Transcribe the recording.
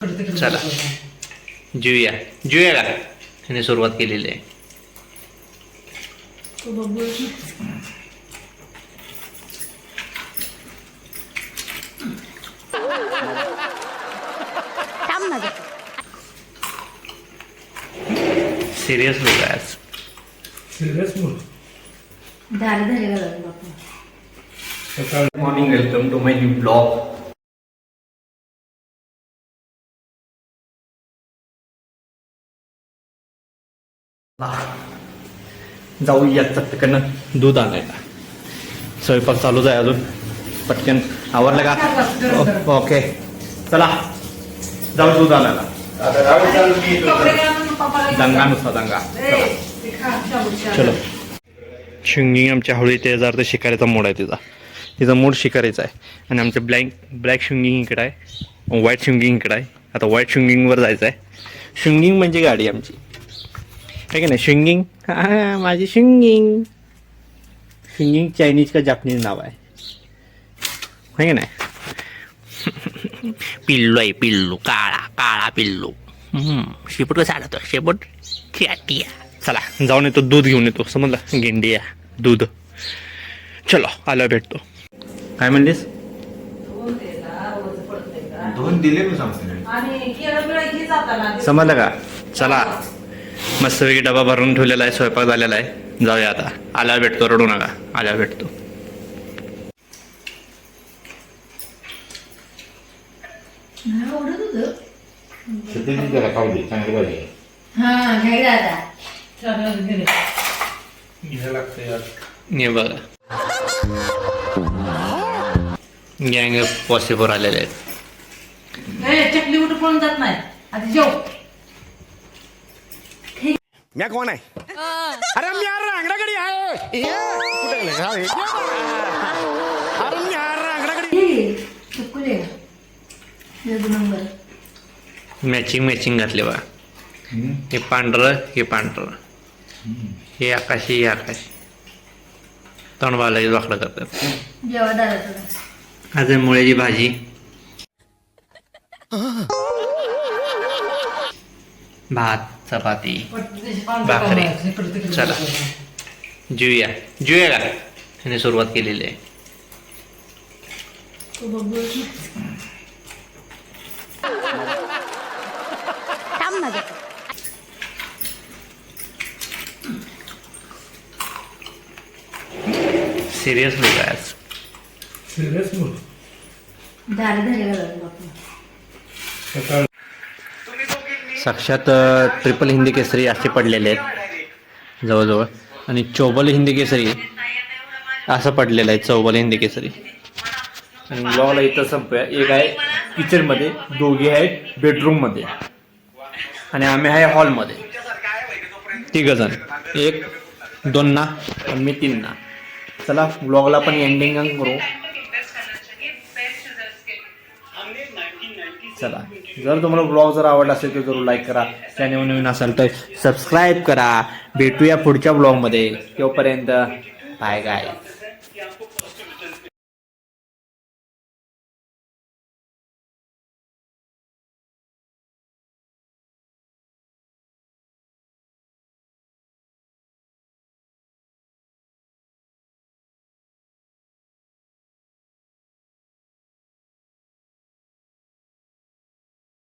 चला. जुया. जुया का त्याने सुरुवात केलेली आहे. सिरियस आहे आज. Serious mood. सकाळ morning welcome to my new blog जाऊया पटकन दूध आणायला स्वयंपाक चालूच आहे अजून पटकन आवरलं का ओके चला जाऊ दूध आणायला दंगा नुसता दंगा चलो शिंगिंग आमच्या हळू ते जर तर शिकारीचा मूड आहे तिचा तिचा मूड शिकारीचा आहे आणि आमचं ब्लॅक ब्लॅक शिंगिंग इकडं आहे व्हाईट शिंगिंग इकडं आहे आता व्हाईट शिंगिंगवर जायचं आहे शिंगिंग म्हणजे गाडी आमची आहे की नाही शिंगिंग हा माझी शिंगिंग शिंगिंग चायनीज का जापनीज नाव आहे है की नाही पिल्लू आहे पिल्लू काळा काळा पिल्लू शेपूट कसा आला तो शेपूट खियाटिया चला जाऊन येतो दूध घेऊन येतो समजलं गेंडिया दूध चलो आला भेटतो काय म्हणलीस दोन दिले जाताना समजलं का चला मस्तपैकी डबा भरून ठेवलेला आहे स्वयंपाक झालेला आहे. जाऊया आता. आल्यावर भेटतो रडू नका. आल्यावर भेटतो. बघा. गँग पॉसिबल आलेले आहेत. ए, चकली उठ पळून जात नाही? आधी जेव. मैं कौन है अरे मैं यार रांगडागडी आहे. ये, कुठे गेले? हा. अरे मी यार रांगडागडी हे, आहे? एक नंबर. मॅचिंग मॅचिंग घातले बघा हे पांढरं हे पांढरं. हे आकाशी हे आकाशी. तणवाला वाकडं करतात. जेव्हा दादा तुला आज आहे मुळ्याची भाजी. भात चपाती भाकरी. चला. जुया जुया. का त्याने सुरुवात केलेली आहे. सिरियस लोक आहे आज. सिरियस झालं झालं बापू. सकाळ. साक्षात ट्रिपल हिंदी केसरी असे पडलेले आहेत. जवळजवळ. आणि चौबल हिंदी केसरी असं पडलेलं आहे चौबल हिंदी केसरी. आणि ब्लॉगला इथं संपूया. एक आहे किचनमध्ये दोघे आहेत बेडरूममध्ये आणि आम्ही आहे हॉलमध्ये तिघ जण एक दोन ना आणि मी तीन ना चला ब्लॉगला पण एंडिंग करू. चला. जर तुम्हाला ब्लॉग जर आवडला असेल तर जरूर लाईक करा. चॅनल नवीन असाल तर सबस्क्राईब करा. भेटूया पुढच्या ब्लॉगमध्ये. तोपर्यंत बाय गाय